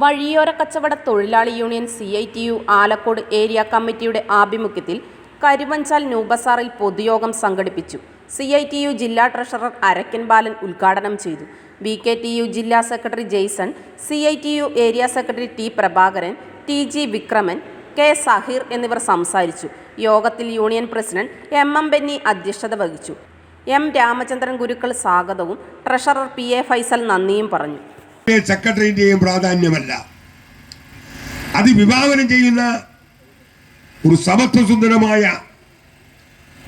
വഴിയോര കച്ചവട തൊഴിലാളി union C I T U Alakode area കമ്മിറ്റിയുടെ ആഭിമുഖ്യത്തിൽ കരുവഞ്ചാൽ ന്യൂബസാറിൽ പൊതുയോഗം സംഘടിപ്പിച്ചു. സി ഐ ടി യു ജില്ലാ ട്രഷറർ അരക്കൻ ബാലൻ ഉദ്ഘാടനം ചെയ്തു. ബി കെ ടി യു ജില്ലാ secretary Jaison C I T U area secretary T Prabhakaran T G Vikraman K Saheer എന്നിവർ സംസാരിച്ചു. യോഗത്തിൽ union president M M Benny അധ്യക്ഷത വഹിച്ചു. എം രാമചന്ദ്രൻ ഗുരുക്കൾ സ്വാഗതവും ട്രഷറർ പി എ ഫൈസൽ നന്ദിയും പറഞ്ഞു. സെക്രട്ടറിന്റെയും പ്രാധാന്യമല്ല. അത് വിഭാവനം ചെയ്യുന്ന ഒരു സമത്വസുന്ദരമായ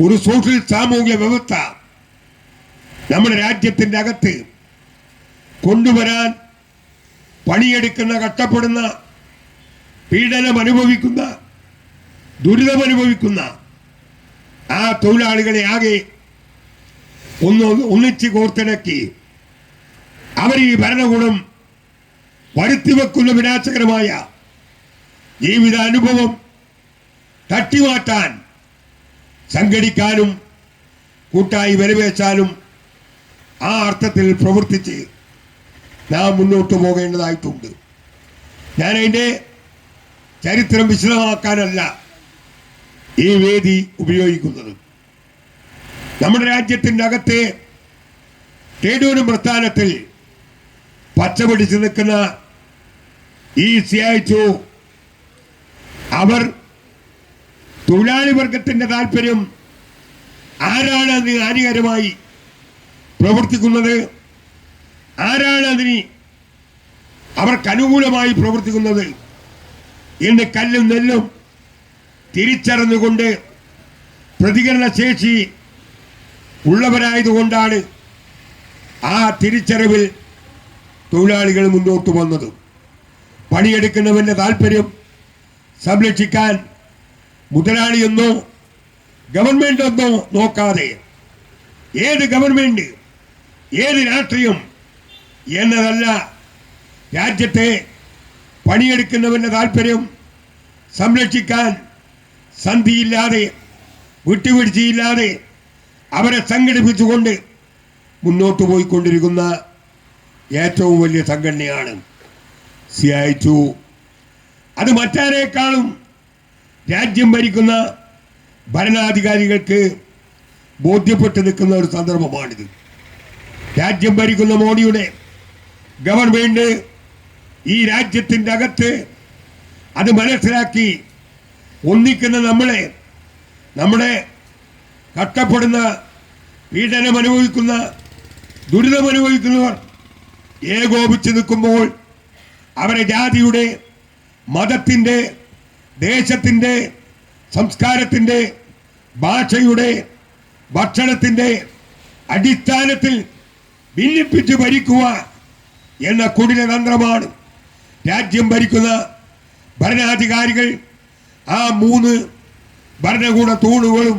ഒരു സോഷ്യൽ സാമൂഹിക വ്യവസ്ഥ നമ്മുടെ രാജ്യത്തിന്റെ അകത്ത് കൊണ്ടുവരാൻ പണിയെടുക്കുന്ന കഷ്ടപ്പെടുന്ന പീഡനം അനുഭവിക്കുന്ന ദുരിതമനുഭവിക്കുന്ന ആ തൊഴിലാളികളെ ആകെ ഒന്ന് ഒന്നിച്ച് കോർത്തിണക്കി അവർ ഈ ഭരണകൂടം വരുത്തിവെക്കുന്ന വിനാശകരമായ ജീവിത അനുഭവം തട്ടിമാറ്റാൻ സംഘടിക്കാനും കൂട്ടായി വരവേച്ചാലും ആ അർത്ഥത്തിൽ പ്രവർത്തിച്ച് നാം മുന്നോട്ട് പോകേണ്ടതായിട്ടുണ്ട്. ഞാൻ അതിന്റെ ചരിത്രം വിശദമാക്കാനല്ല ഈ വേദി ഉപയോഗിക്കുന്നത്. നമ്മുടെ രാജ്യത്തിന്റെ അകത്തെ ട്രേഡ് പ്രസ്ഥാനത്തിൽ പച്ചപിടിച്ച് നിൽക്കുന്ന ഈ സിയായിച്ചു അവർ തൊഴിലാളി വർഗത്തിന്റെ താല്പര്യം ആരാണ് അതിന് ഹാനികരമായി പ്രവർത്തിക്കുന്നത്? ആരാണ് അതിന് അവർക്ക് അനുകൂലമായി പ്രവർത്തിക്കുന്നത്? എന്ന് കല്ലും നെല്ലും തിരിച്ചറിഞ്ഞുകൊണ്ട് പ്രതികരണശേഷി ഉള്ളവരായതുകൊണ്ടാണ് ആ തിരിച്ചറിവിൽ തൊഴിലാളികൾ മുന്നോട്ട് വന്നത്. പണിയെടുക്കുന്നവന്റെ താല്പര്യം സംരക്ഷിക്കാൻ മുതലാളിയെന്നോ ഗവൺമെന്റ് എന്നോ നോക്കാതെ ഏത് ഗവൺമെന്റ് ഏത് രാഷ്ട്രീയം എന്നതല്ല രാജ്യത്തെ പണിയെടുക്കുന്നവന്റെ താല്പര്യം സംരക്ഷിക്കാൻ സന്ധിയില്ലാതെ വിട്ടുവീഴ്ചയില്ലാതെ അവരെ സംഘടിപ്പിച്ചുകൊണ്ട് മുന്നോട്ട് പോയിക്കൊണ്ടിരിക്കുന്ന ഏറ്റവും വലിയ സംഘടനയാണ് സി ഐ ടു അത് മറ്റാരേക്കാളും രാജ്യം ഭരിക്കുന്ന ഭരണാധികാരികൾക്ക് ബോധ്യപ്പെട്ട് നിൽക്കുന്ന ഒരു സന്ദർഭമാണിത്. രാജ്യം ഭരിക്കുന്ന മോഡിയുടെ ഗവൺമെന്റ് ഈ രാജ്യത്തിന്റെ അകത്ത് അത് മനസ്സിലാക്കി ഒന്നിക്കുന്ന നമ്മളെ നമ്മുടെ കഷ്ടപ്പെടുന്ന പീഡനം അനുഭവിക്കുന്ന ദുരിതം ഏകോപിച്ച് നിൽക്കുമ്പോൾ അവരെ ജാതിയുടെ മതത്തിന്റെ ദേശത്തിന്റെ സംസ്കാരത്തിന്റെ ഭാഷയുടെ ഭക്ഷണത്തിന്റെ അടിസ്ഥാനത്തിൽ ഭിന്നിപ്പിച്ച് ഭരിക്കുക എന്ന കുടില തന്ത്രമാണ് രാജ്യം ഭരിക്കുന്ന ഭരണാധികാരികൾ ആ മൂന്ന് ഭരണകൂട തൂണുകളും